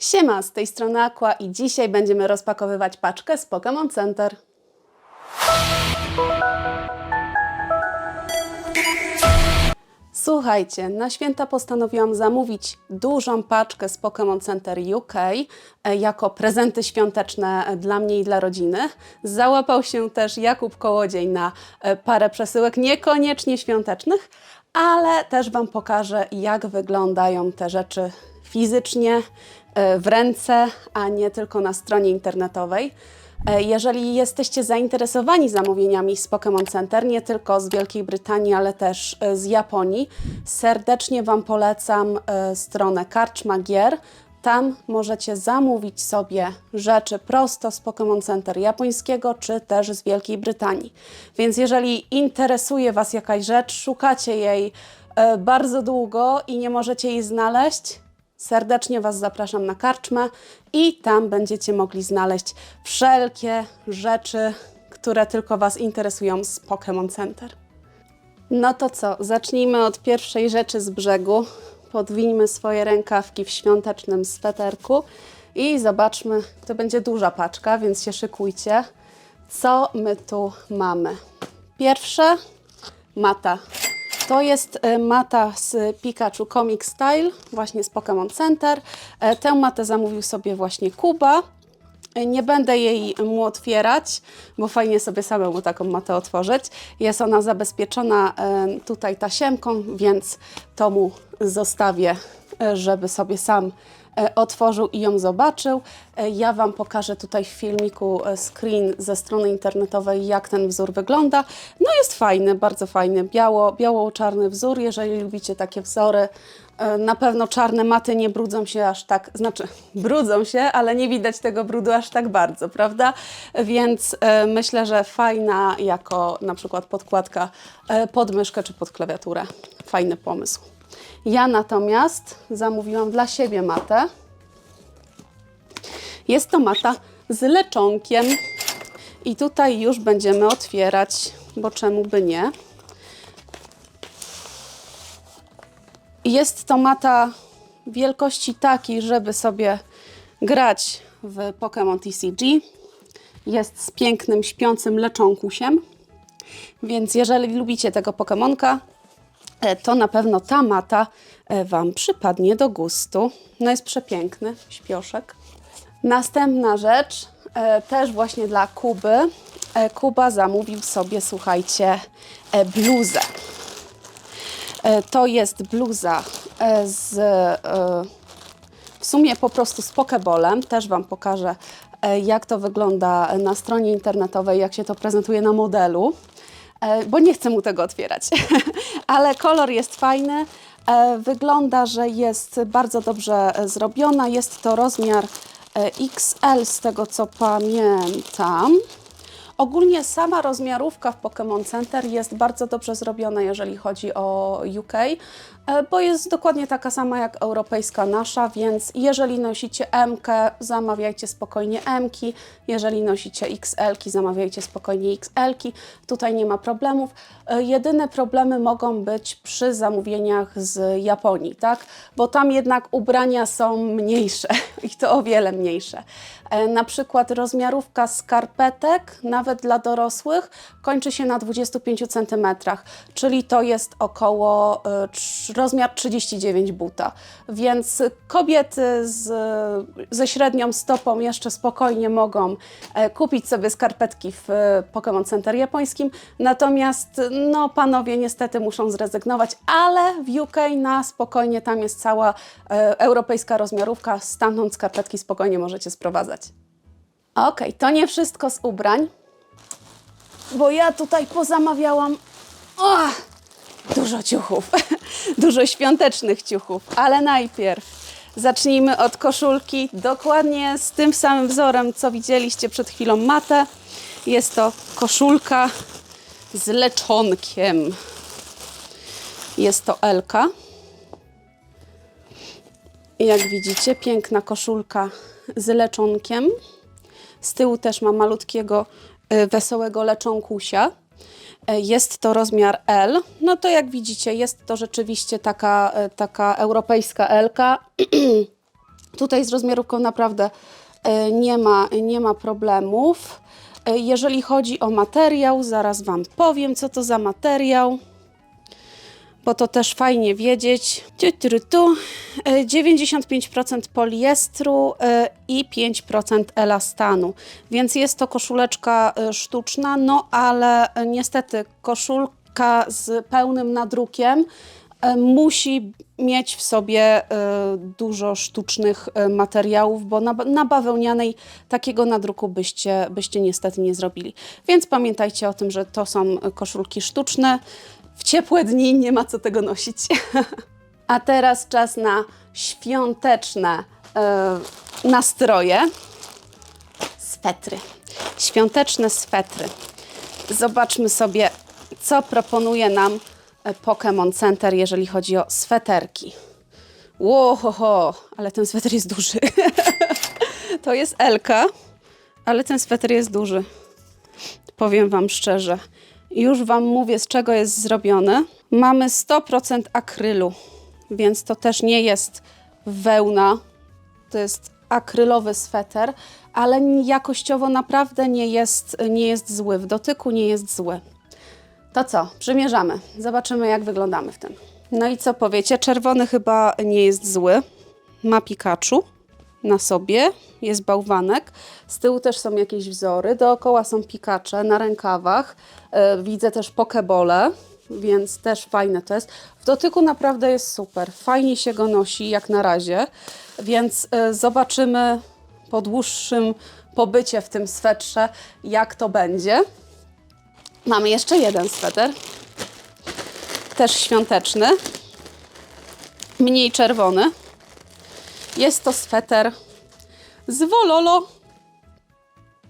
Siema, z tej strony Aqua i dzisiaj będziemy rozpakowywać paczkę z Pokémon Center. Słuchajcie, na święta postanowiłam zamówić dużą paczkę z Pokémon Center UK e, jako prezenty świąteczne e, dla mnie i dla rodziny. Załapał się też Jakub Kołodziej na e, parę przesyłek, niekoniecznie świątecznych, ale też Wam pokażę, jak wyglądają te rzeczy fizycznie, w ręce, a nie tylko na stronie internetowej. E, Jeżeli jesteście zainteresowani zamówieniami z Pokémon Center, nie tylko z Wielkiej Brytanii, ale też e, z Japonii, serdecznie Wam polecam e, stronę Karczma Gier. Tam możecie zamówić sobie rzeczy prosto z Pokémon Center japońskiego, czy też z Wielkiej Brytanii. Więc jeżeli interesuje Was jakaś rzecz, szukacie jej e, bardzo długo i nie możecie jej znaleźć, Serdecznie Was zapraszam na karczmę i tam będziecie mogli znaleźć wszelkie rzeczy, które tylko Was interesują z Pokémon Center. No to co, zacznijmy od pierwszej rzeczy z brzegu. Podwijmy swoje rękawki w świątecznym sweterku i zobaczmy, to będzie duża paczka, więc się szykujcie. Co my tu mamy? Pierwsze, mata. To jest e, mata z Pikachu Comic Style, właśnie z Pokémon Center. E, Tę matę zamówił sobie właśnie Kuba. E, Nie będę jej mu otwierać, bo fajnie sobie samemu taką matę otworzyć. Jest ona zabezpieczona tutaj tasiemką, więc to mu zostawię, żeby sobie sam otworzył i ją zobaczył. E, Ja Wam pokażę tutaj w filmiku e, screen ze strony internetowej, jak ten wzór wygląda. No jest fajny, bardzo fajny, biało, biało-czarny wzór. Jeżeli lubicie takie wzory, e, na pewno czarne maty nie brudzą się aż tak, znaczy brudzą się, ale nie widać tego brudu aż tak bardzo, prawda? Więc e, myślę, że fajna jako na przykład podkładka e, pod myszkę czy pod klawiaturę. Fajny pomysł. Ja natomiast zamówiłam dla siebie matę. Jest to mata z leczonkiem. I tutaj już będziemy otwierać, bo czemu by nie. Jest to mata wielkości takiej, żeby sobie grać w Pokémon TCG. Jest z pięknym, śpiącym leczonkusiem. Więc jeżeli lubicie tego Pokemonka, e, to na pewno ta mata e, Wam przypadnie do gustu. No jest przepiękny śpioszek. Następna rzecz, e, też właśnie dla Kuby. E, Kuba zamówił sobie, słuchajcie, e, bluzę. E, To jest bluza e, z e, w sumie po prostu z pokebolem. Też Wam pokażę, e, jak to wygląda na stronie internetowej, jak się to prezentuje na modelu, e, bo nie chcę mu tego otwierać. Ale kolor jest fajny. E, Wygląda, że jest bardzo dobrze e, zrobiona. Jest to rozmiar e, XL z tego co pamiętam. Ogólnie sama rozmiarówka w Pokémon Center jest bardzo dobrze zrobiona, jeżeli chodzi o UK, e, bo jest dokładnie taka sama jak europejska nasza, więc jeżeli nosicie M, zamawiajcie spokojnie M, jeżeli nosicie XL, zamawiajcie spokojnie XL. Tutaj nie ma problemów. E, Jedyne problemy mogą być przy zamówieniach z Japonii, tak? Bo tam jednak ubrania są mniejsze i to o wiele mniejsze. E, Na przykład rozmiarówka skarpetek, nawet dla dorosłych, kończy się na 25 cm, czyli to jest około e, trz- rozmiar 39 buta. Więc kobiety z, ze średnią stopą jeszcze spokojnie mogą e, kupić sobie skarpetki w e, Pokémon Center japońskim, natomiast no panowie niestety muszą zrezygnować, ale w UK na spokojnie tam jest cała e, europejska rozmiarówka, stamtąd skarpetki spokojnie możecie sprowadzać. Ok, to nie wszystko z ubrań, bo ja tutaj pozamawiałam o, dużo ciuchów, dużo świątecznych ciuchów, ale najpierw zacznijmy od koszulki, dokładnie z tym samym wzorem, co widzieliście przed chwilą matę. Jest to koszulka z leczonkiem. Jest to Elka. Jak widzicie, piękna koszulka z leczonkiem. Z tyłu też ma malutkiego, y, wesołego leczonkusia. Y, Jest to rozmiar L. No to jak widzicie, jest to rzeczywiście taka, y, taka europejska Elka. Tutaj z rozmiarówką naprawdę e, nie ma, nie ma problemów. E, Jeżeli chodzi o materiał, zaraz Wam powiem, co to za materiał, bo to też fajnie wiedzieć. Tu, tu, tu. E, 95% poliestru e, i 5% elastanu, więc jest to koszuleczka e, sztuczna, no ale e, niestety koszulka z pełnym nadrukiem e, musi mieć w sobie e, dużo sztucznych e, materiałów, bo na, na bawełnianej takiego nadruku byście, byście niestety nie zrobili. Więc pamiętajcie o tym, że to są koszulki sztuczne. W ciepłe dni nie ma co tego nosić. A teraz czas na świąteczne e, nastroje. Swetry. Świąteczne swetry. Zobaczmy sobie, co proponuje nam e, Pokémon Center, jeżeli chodzi o sweterki. Łohoho, ale ten sweter jest duży. to jest Elka, ale ten sweter jest duży. Powiem Wam szczerze. Już Wam mówię, z czego jest zrobiony. Mamy 100% akrylu, więc to też nie jest wełna. To jest akrylowy sweter, ale jakościowo naprawdę nie jest, nie jest zły. W dotyku nie jest zły. To co? Przymierzamy. Zobaczymy, jak wyglądamy w tym. No i co powiecie? Czerwony chyba nie jest zły. Ma Pikachu na sobie, jest bałwanek. Z tyłu też są jakieś wzory. Dookoła są pikacze na rękawach. E, widzę też pokebole, więc też fajne to jest. W dotyku naprawdę jest super. Fajnie się go nosi, jak na razie. Więc e, zobaczymy po dłuższym pobycie w tym swetrze, jak to będzie. Mamy jeszcze jeden sweter. Też świąteczny. Mniej czerwony. Jest to sweter z Wololo.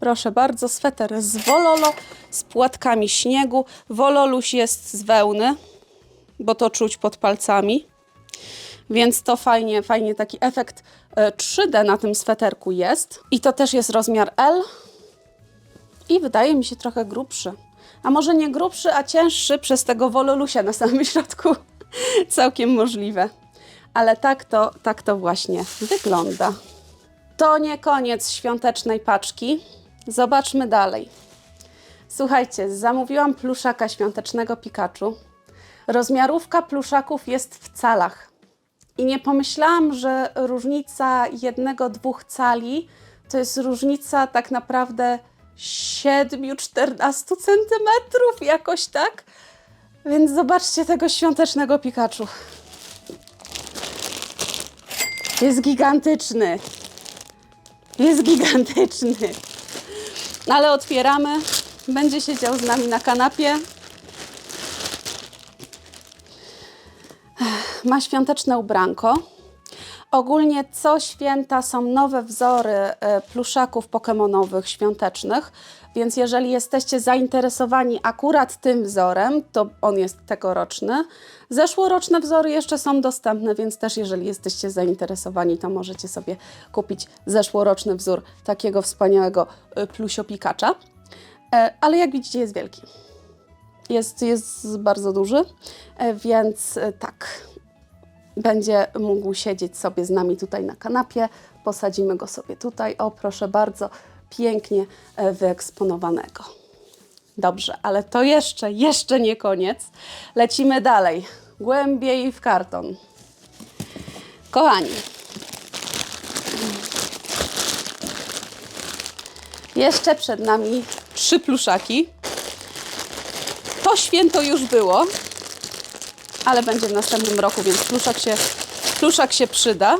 Proszę bardzo, sweter z Wololo z płatkami śniegu. Wololuś jest z wełny, bo to czuć pod palcami. Więc to fajnie, fajnie taki efekt e, 3D na tym sweterku jest. I to też jest rozmiar L. I wydaje mi się trochę grubszy. A może nie grubszy, a cięższy przez tego wololusia na samym środku. Całkiem możliwe. Ale tak to, tak to właśnie wygląda. To nie koniec świątecznej paczki. Zobaczmy dalej. Słuchajcie, zamówiłam pluszaka świątecznego Pikachu. Rozmiarówka pluszaków jest w calach. I nie pomyślałam, że różnica jednego, dwóch cali to jest różnica tak naprawdę 7-14 centymetrów, jakoś tak. Więc zobaczcie tego świątecznego Pikachu. Jest gigantyczny. Jest gigantyczny. Ale otwieramy. Będzie siedział z nami na kanapie. Ma świąteczne ubranko. Ogólnie co święta są nowe wzory e, pluszaków pokemonowych świątecznych, więc jeżeli jesteście zainteresowani akurat tym wzorem, to on jest tegoroczny. Zeszłoroczne wzory jeszcze są dostępne, więc też jeżeli jesteście zainteresowani, to możecie sobie kupić zeszłoroczny wzór takiego wspaniałego e, plusiopikacza. E, Ale jak widzicie jest wielki. Jest, jest bardzo duży, więc tak, będzie mógł siedzieć sobie z nami tutaj na kanapie. Posadzimy go sobie tutaj. O, proszę bardzo, pięknie e, wyeksponowanego. Dobrze, ale to jeszcze, jeszcze nie koniec. Lecimy dalej, głębiej w karton. Kochani, jeszcze przed nami trzy pluszaki. To święto już było, ale będzie w następnym roku, więc pluszak się, pluszak się przyda.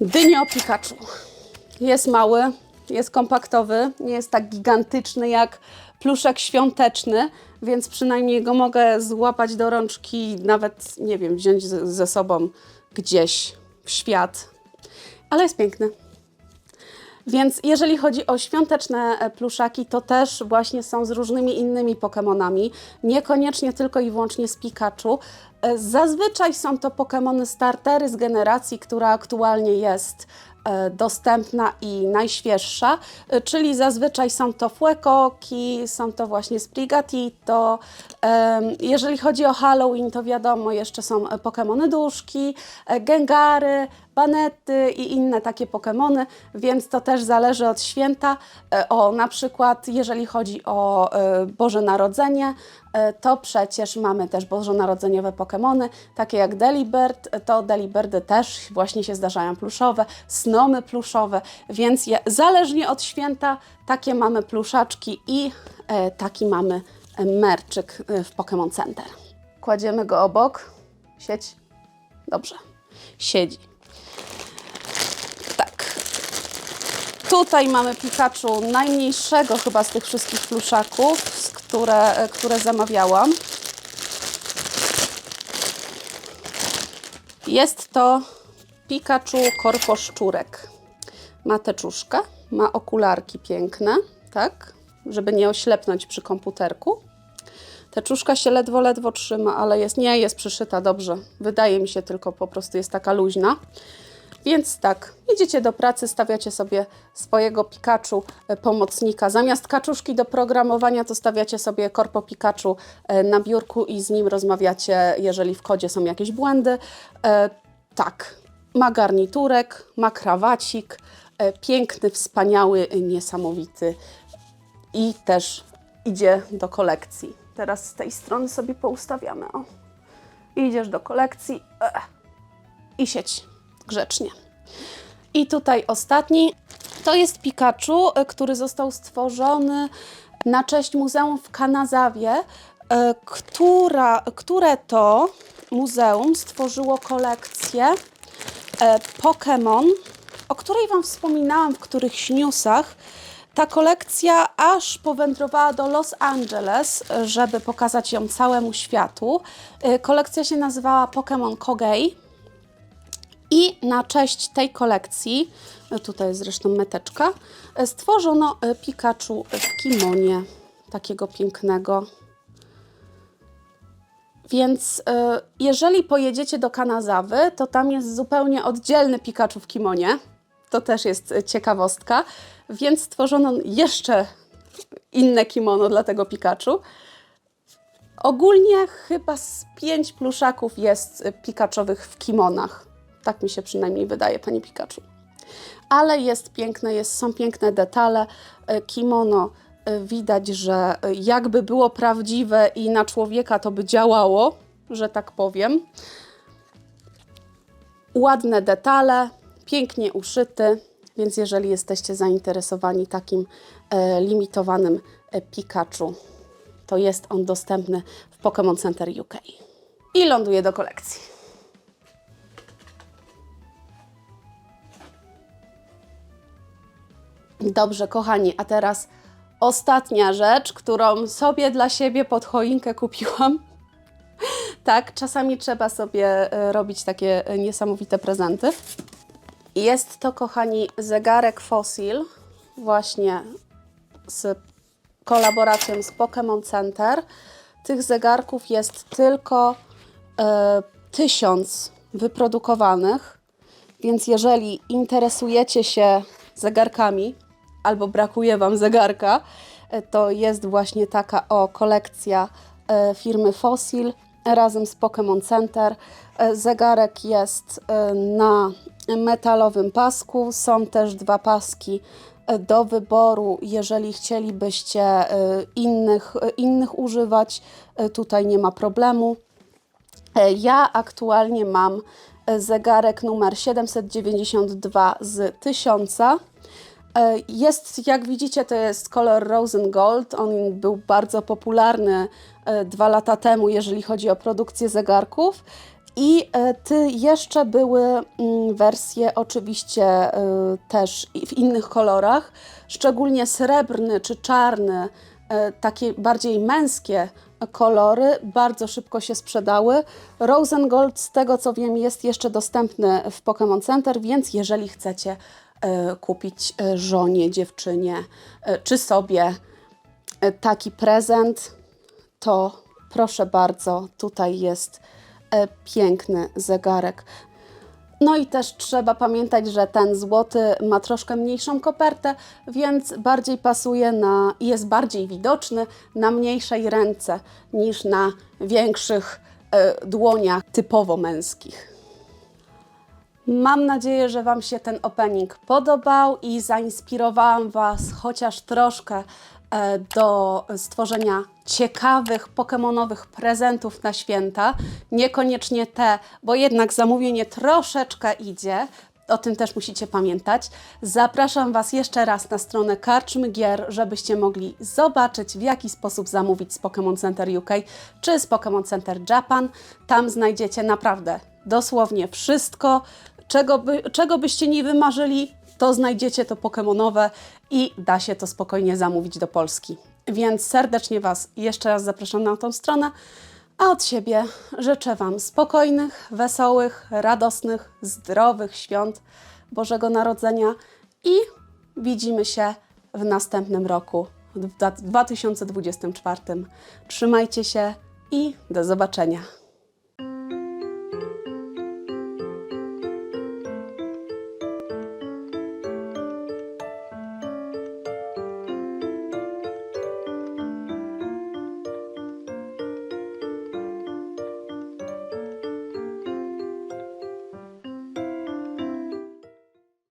Dynio Pikachu. Jest mały, jest kompaktowy, nie jest tak gigantyczny jak pluszek świąteczny, więc przynajmniej go mogę złapać do rączki, nawet, nie wiem, wziąć ze, sobą gdzieś w świat. Ale jest piękny. Więc jeżeli chodzi o świąteczne e, pluszaki, to też właśnie są z różnymi innymi Pokemonami, niekoniecznie tylko i wyłącznie z Pikachu. E, Zazwyczaj są to Pokemony startery z generacji, która aktualnie jest e, dostępna i najświeższa, czyli zazwyczaj są to Fuecoki, są to właśnie Sprigatito. Jeżeli chodzi o Halloween, to wiadomo, jeszcze są Pokemony Duszki, Gengary, Banety i inne takie Pokemony, więc to też zależy od święta. E, O, na przykład jeżeli chodzi o e, Boże Narodzenie, e, to przecież mamy też bożonarodzeniowe Pokemony, takie jak Delibird, to Delibirdy też właśnie się zdarzają pluszowe, Snomy pluszowe, więc je, zależnie od święta takie mamy pluszaczki i taki mamy merczyk w Pokémon Center. Kładziemy go obok, sieć, dobrze, siedzi. Tak. Tutaj mamy Pikachu najmniejszego chyba z tych wszystkich pluszaków, które, e, które zamawiałam. Jest to Pikachu korposzczurek. Ma teczuszkę, ma okularki piękne, tak, żeby nie oślepnąć przy komputerku. Teczuszka się ledwo, ledwo trzyma, ale jest, nie jest przyszyta dobrze. Wydaje mi się tylko po prostu jest taka luźna. Więc tak, idziecie do pracy, stawiacie sobie swojego Pikachu e, pomocnika. Zamiast kaczuszki do programowania, to stawiacie sobie korpo Pikachu e, na biurku i z nim rozmawiacie, jeżeli w kodzie są jakieś błędy. E, tak, ma garniturek, ma krawacik, piękny, wspaniały, niesamowity i też idzie do kolekcji. Teraz z tej strony sobie poustawiamy. O. Idziesz do kolekcji i sieć grzecznie. I tutaj ostatni to jest Pikachu, e, który został stworzony na cześć muzeum w Kanazawie, e, która, które to muzeum stworzyło kolekcję e, Pokémon, o której Wam wspominałam w którychś newsach. Ta kolekcja aż powędrowała do Los Angeles, żeby pokazać ją całemu światu. Kolekcja się nazywała Pokémon Kogei. I na cześć tej kolekcji, e, tutaj jest zresztą meteczka, e, stworzono e, Pikachu w kimonie, takiego pięknego. Więc jeżeli pojedziecie do Kanazawy, to tam jest zupełnie oddzielny Pikachu w kimonie. To też jest ciekawostka. Więc stworzono jeszcze inne kimono dla tego Pikachu. Ogólnie chyba z pięć pluszaków jest Pikaczowych w kimonach. Tak mi się przynajmniej wydaje, pani Pikachu. Ale jest piękne, jest, są piękne detale. Y, Kimono y, widać, że y, jakby było prawdziwe i na człowieka to by działało, że tak powiem. Ładne detale, pięknie uszyty, więc jeżeli jesteście zainteresowani takim e, limitowanym e, Pikachu, to jest on dostępny w Pokémon Center UK. I ląduje do kolekcji. Dobrze, kochani, a teraz ostatnia rzecz, którą sobie dla siebie pod choinkę kupiłam. Tak, czasami trzeba sobie e, robić takie e, niesamowite prezenty. Jest to, kochani, zegarek Fossil, właśnie z kolaboracją z Pokémon Center. Tych zegarków jest tylko e, tysiąc wyprodukowanych, więc jeżeli interesujecie się zegarkami albo brakuje Wam zegarka, e, to jest właśnie taka o kolekcja e, firmy Fossil razem z Pokémon Center. E, Zegarek jest na metalowym pasku. Są też dwa paski do wyboru, jeżeli chcielibyście innych, innych używać, tutaj nie ma problemu. Ja aktualnie mam zegarek numer 792 z 1000. E, Jest, jak widzicie, to jest kolor Rose and Gold. On był bardzo popularny e, dwa lata temu, jeżeli chodzi o produkcję zegarków. I e, ty jeszcze były mm, wersje oczywiście też w innych kolorach, szczególnie srebrny czy czarny, takie bardziej męskie kolory bardzo szybko się sprzedały. Rose and Gold, z tego co wiem, jest jeszcze dostępny w Pokémon Center, więc jeżeli chcecie kupić e, żonie, dziewczynie e, czy sobie e, taki prezent, to proszę bardzo, tutaj jest e, piękny zegarek. No i też trzeba pamiętać, że ten złoty ma troszkę mniejszą kopertę, więc bardziej pasuje na jest bardziej widoczny na mniejszej ręce niż na większych e, dłoniach typowo męskich. Mam nadzieję, że Wam się ten opening podobał i zainspirowałam Was chociaż troszkę e, do stworzenia ciekawych pokemonowych prezentów na święta. Niekoniecznie te, bo jednak zamówienie troszeczkę idzie. O tym też musicie pamiętać. Zapraszam Was jeszcze raz na stronę Karczmy Gier, żebyście mogli zobaczyć, w jaki sposób zamówić z Pokémon Center UK czy z Pokémon Center Japan. Tam znajdziecie naprawdę dosłownie wszystko, czego, by, czego byście nie wymarzyli, to znajdziecie to Pokemonowe i da się to spokojnie zamówić do Polski. Więc serdecznie Was jeszcze raz zapraszam na tą stronę, a od siebie życzę Wam spokojnych, wesołych, radosnych, zdrowych świąt Bożego Narodzenia i widzimy się w następnym roku, w 2024. Trzymajcie się i do zobaczenia.